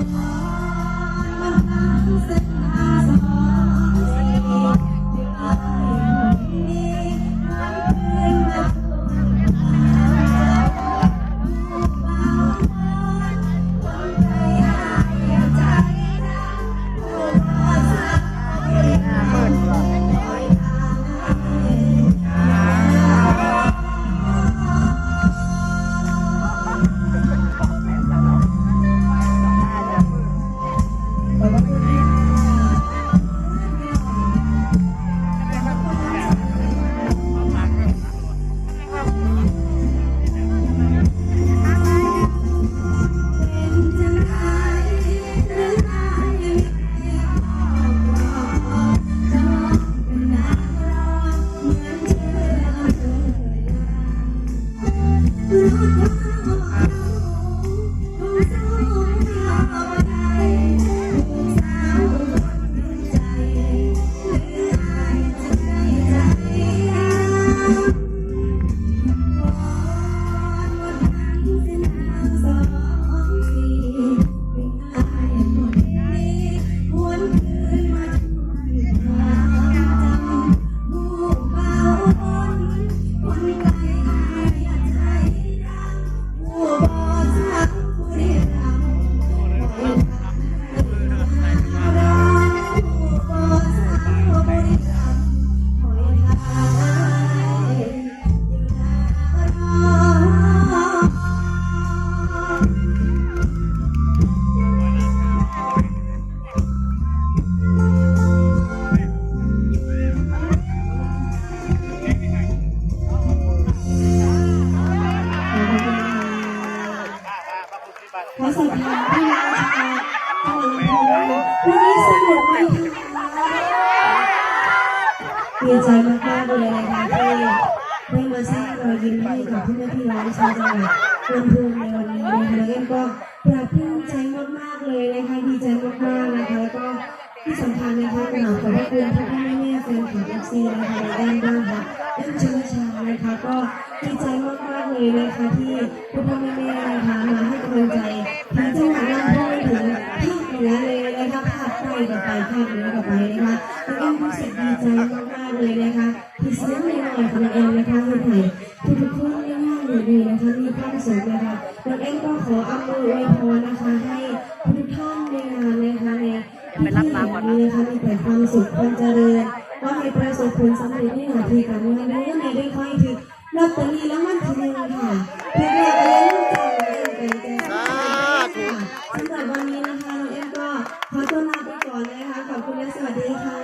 Thank you. ขอสอบถามพี่น้องชาวจังหวัดลำพูนะคะวันนี้สนุกไหมคะดีใจมากๆเลยนะคะที่ได้มาสร้างรอยยิ้มให้กับพี่แม่พี่น้องชาวจังหวัดลำพูนในวันนี้นะคะแล้วก็ปราบปลื้มใจมากๆเลยนะคะดีใจมากๆนะคะ นะคะ ก็ดีใจมากๆเลยนะคะที่พ่อพ่อแม่แม่นะคะมาให้กำลังใจทั้งจังหวัดลำพูนถึงภาคเหนือเลยนะคะภาคใต้กับไปภาคเหนือกับไปนะคะแล้วเอ็มรู้สึกดีใจมากๆเลยนะคะที่เสียงใหม่ๆของเอ็มนะคะคนไทยทุกๆคนได้ง่ายอยู่ดีนะคะมีความสุขนะคะแล้วเอ็มก็ขออำนวยอวยพรนะคะให้ทุกท่านในงานนะคะในพิธีแบบนี้นะคะมีแต่ความสุขความเจริญ ว่าให้ประสบผลสำเร็จในหน้าที่การงานนี้ในได้ค่อยถึงลอตเตอรี่แล้วมันทีหนึงค่ะเพื่เราไปเล่นจังเอ็มเป็นจังสาธุสำหรับวันนี้นะคะน้องเอ็มก็ขอตัวลาไปก่อนนะคะขอบคุณและสวัสดีค่ะ